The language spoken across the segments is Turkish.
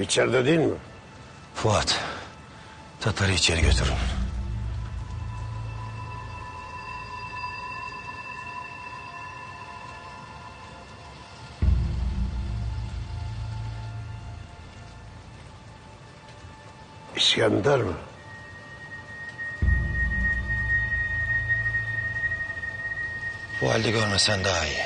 İçeride değil mi? Fuat, Tatar'ı içeri götürün. İskender mi? Bu halde görmesen daha iyi.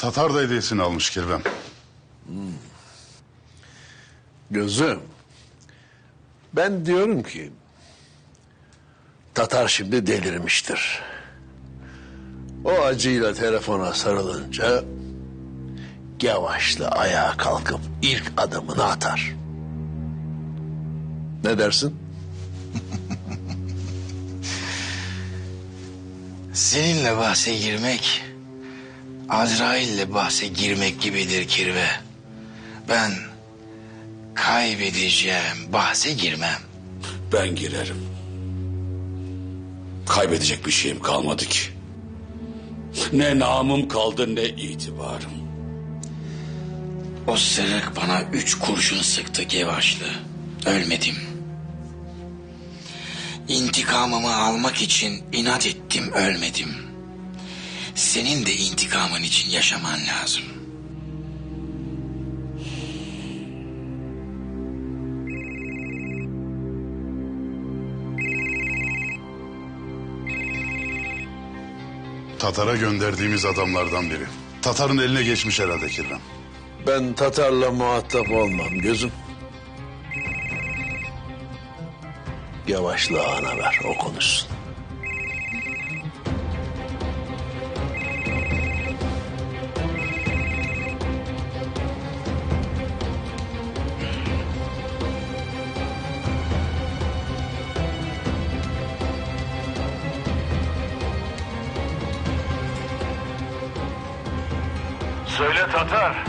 Tatar da hediyesini almış Kirvem. Gözüm. Ben diyorum ki... Tatar şimdi delirmiştir. O acıyla telefona sarılınca... Yavaşla ayağa kalkıp ilk adımını atar. Ne dersin? Seninle bahse girmek, Azrail'le bahse girmek gibidir kirve. Ben kaybedeceğim bahse girmem. Ben girerim. Kaybedecek bir şeyim kalmadı ki. Ne namım kaldı ne itibarım. O sırık bana üç kurşun sıktı Gevaşlı. Ölmedim. İntikamımı almak için inat ettim ölmedim. Senin de intikamın için yaşaman lazım. Tatar'a gönderdiğimiz adamlardan biri. Tatar'ın eline geçmiş herhalde Kirvem. Ben Tatar'la muhatap olmam gözüm. Yavaşla ana ver o konuşsun. Söyle Tatar.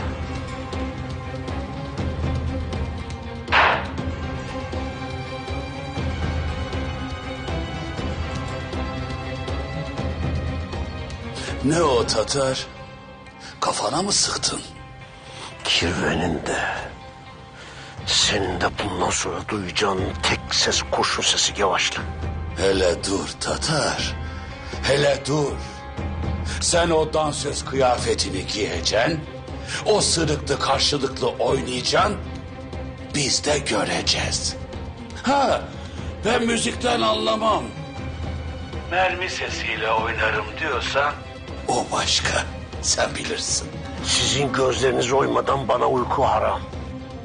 Ne o Tatar? Kafana mı sıktın? Kirvenin de senin de bundan sonra duyacağın tek ses kurşun sesi yavaşla. Hele dur Tatar. Hele dur. Sen o dansöz kıyafetini giyeceksin. O sırıklı karşılıklı oynayacaksın. Biz de göreceğiz. Ha, ben müzikten anlamam. Mermi sesiyle oynarım diyorsan O başka. Sen bilirsin. Sizin gözleriniz oymadan bana uyku haram.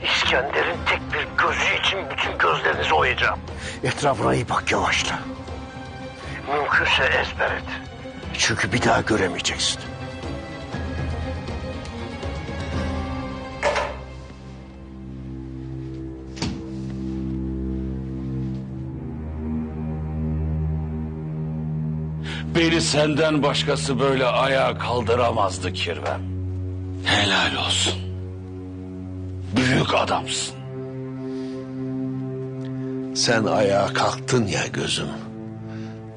İskender'in tek bir gözü için bütün gözlerinizi oyacağım. Etrafına iyi bak yavaşla. Mümkünse ezber et. Çünkü bir daha göremeyeceksin. Beni senden başkası böyle ayağa kaldıramazdı Kirvem. Helal olsun. Büyük adamsın. Sen ayağa kalktın ya gözüm.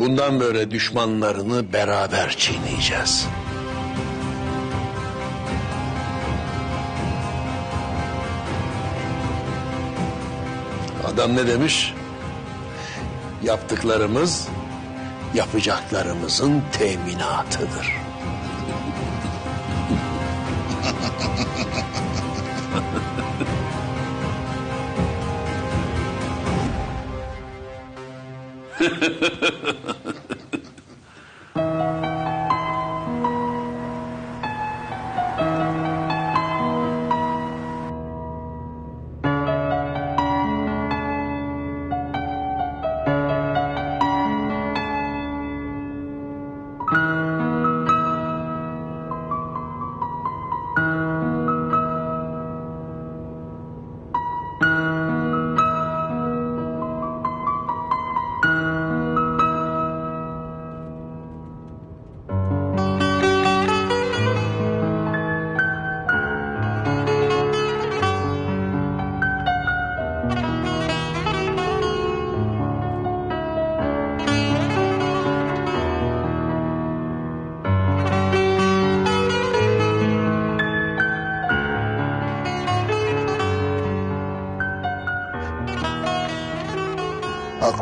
Bundan böyle düşmanlarını beraber çiğneyeceğiz. Adam ne demiş? Yaptıklarımız yapacaklarımızın teminatıdır.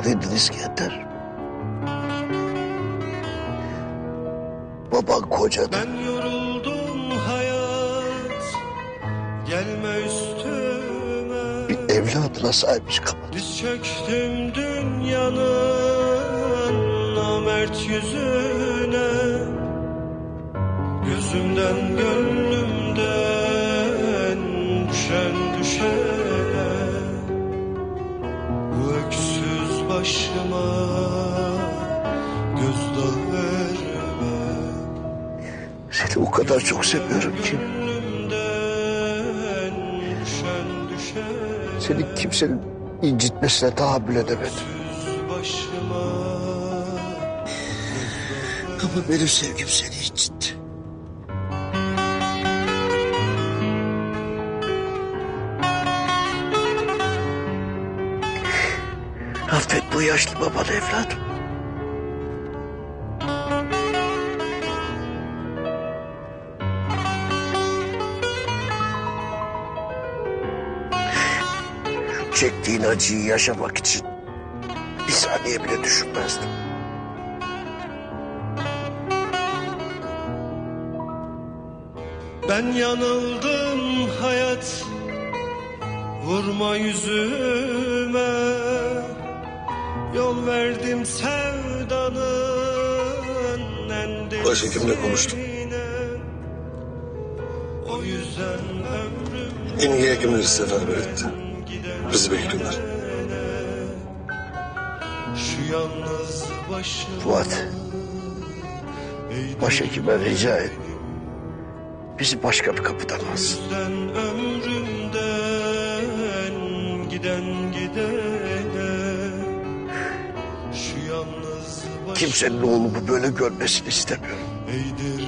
Haklıydın İskender. Baban kocadı. Ben yoruldum hayat Gelme üstüme Bir evladına sahip çıkamadı. Diz çöktüm dünyanın namert yüzüne Gözümden gönlümden düşen düşene başıma gözdağı verme Seni o kadar çok seviyorum ki. Seni kimsenin incitmesine tahammül edemedim. Ama benim sevgim seni incitti. Bu yaşlı babanı evladım. Çektiğin acıyı yaşamak için bir saniye bile düşünmezdim. Ben yanıldım hayat Vurma yüzüme Yol verdim sevdanın en Başhekimle konuştum. O yüzden ömrüm En iyi hekimleri seferber etti. Bizi bekliyorlar. şu yalnız başıma Fuat, başhekime rica et. Bizi başka bir kapıdan alsın. Ömrümden giden başıma Kimsenin oğlumu böyle görmesini istemiyorum. eğdirme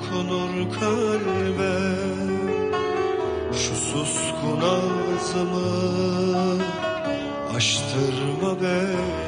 dokunur kalbe. Şu suskun ağzımı açtırma beni.